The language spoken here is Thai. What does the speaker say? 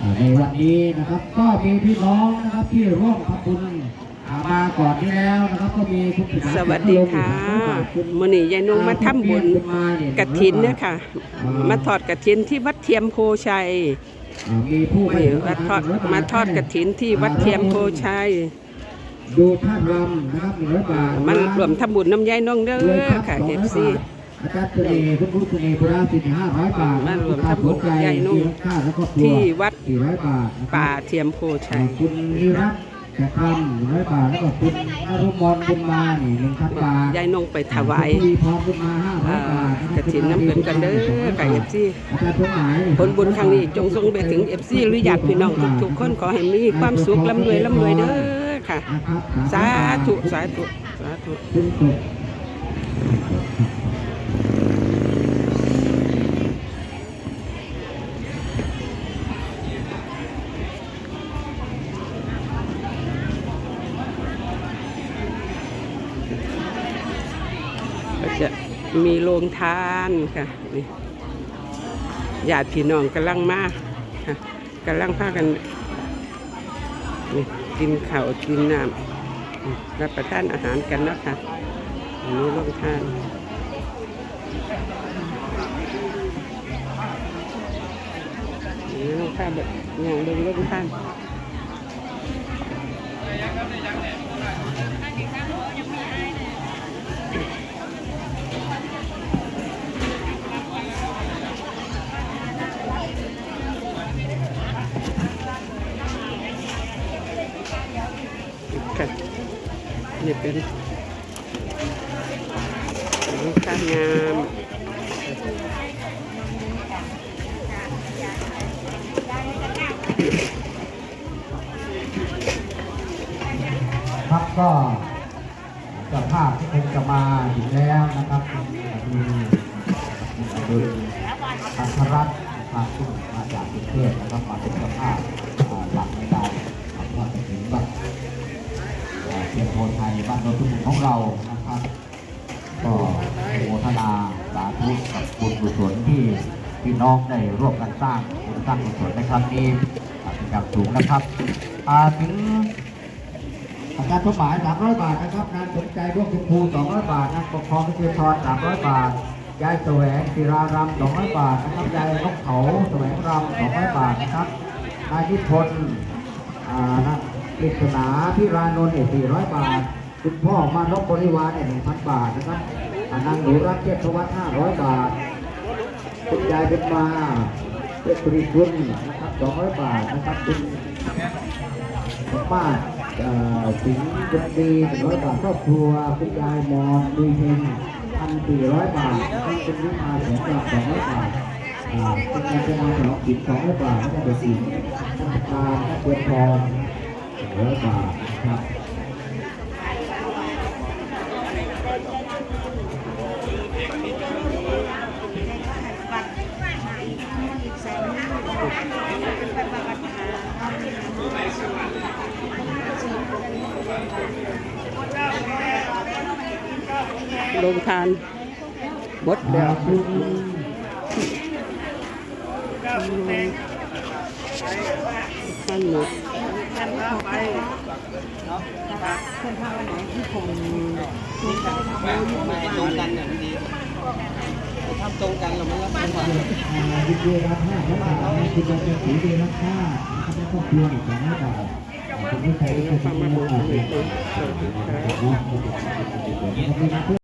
อ่าในวันนี้นะครับก็มีพี่น้องนะครับที่ร่วมทำบุญอ่ามาก่อนที่แล้วนะครับก็มีคุณสวัสดีค่ะมื้อนี้ยายนุ่งมาทำบุญกฐินเนี่ยค่ะ มาทอดกฐินที่วัดเทียมโพชัยอ่ามีผู้มื้อนี้มาทอดมาทอดกฐินที่วัดเทียมโพชัยดูท่านรำนะครับหนึ่งร้อยบาทมันรวมทำบุญน้ำยายน้องเด้อค่ะ FC อาจารย์เสน่ห์คุณครูเสน่ห์พุราสิบห้าร้อยบาทมารวมทำบุญกับยายนุ่งค่าแล้วก็ครัวที่วัดสี่ร้อยบาทป่าเทียมโพชัยคุณนิรัตแขกคำหนึ่งร้อยบาทแล้วก็คุณอรุมรบุญมานี่หนึ่งพันบาทยายน้องไปถวายคุณทวีพรบุญมาห้าร้อยบาทอ่ากฐินน้ำเงินกันเด้อค่ะ FC อาจารย์สมหมายผลบุญครั้งนี้จงส่งไปถึง FC หรือญาติพี่น้องทุกๆคนขอให้มีความสุขร่ำรวยร่ำรวยเด้อค่ะ สาธุ สาธุ สาธุ จะมีโรงทานค่ะนี่ญาติพี่น้องกำลังมาค่ะกำลังพากันนี่กินข้าวกินน้ำรับประทานอาหารกันนะคะอันนี้โรงทานนี่โรงทานแบบอย่างเดินโรงทาน ค่ะนี่เป็นลูกค้างามครับก็เจ้าภาพที่คงจะมาอยู่แล้วนะครับมีคุณอัครรัตน์มาซึ่งมาจากกรุงเทพนะครับมาเป็นเจ้าภาพหลักในการทำทอดกฐินวัด เทียนโพไทยบ้านโนนทุกของเรานะครับ ก็โมทนาสาธุกับบุญกุศลที่พี่น้องได้ร่วมกันสร้างบุญสร้างกุศลในครั้งนี้เป็นอย่างสูงนะครับถึงอาจารย์สมหมาย300 บาทนะครับนางสนใจร่วมคุณครู200 บาทนางปกครองพิเศษทร300 บาทยายแสวงศิรารำ200 บาทนะครับยายนกเขาแสวงรำ200 บาทนะครับนายนิพนธ์อ่าน ปริศนาพิรานนท์เนี่ย400บาท คุณพ่อมานพบริวารเอกหนี่ย1,000บาทนะครับอ่านางหนูรักเทพวัฒน์500บาทคุณยายเป็นมาเพชรปรีคุณนะครับ200บาทนะครับคุณป้าสิงห์บุญดี100บาทครอบครัวคุณยายมอนดีเฮง1,400บาทนะครับคุณวิมาแสนกลับ200บาทอ่าคุณยายเป็นมาสองกิจ200บาทแล้วก็เด็กหญิงธนาคารเพื่อ นทอง100บาทนะครับโรงทานบดเดียว คุณท่านหมดตรงกันอย่างดีทำตรงกันเราไม่รับเป็นผ่านวิทยารับห้าร้อยบาคุณยายเป็นสีเดรับห้านะครับแล้วก็ครัวอีกสองร้อยบาทคุณผู้ชายก็จะฟังมามีบุญอ่าสเป็นินทสวัสดีครับเนา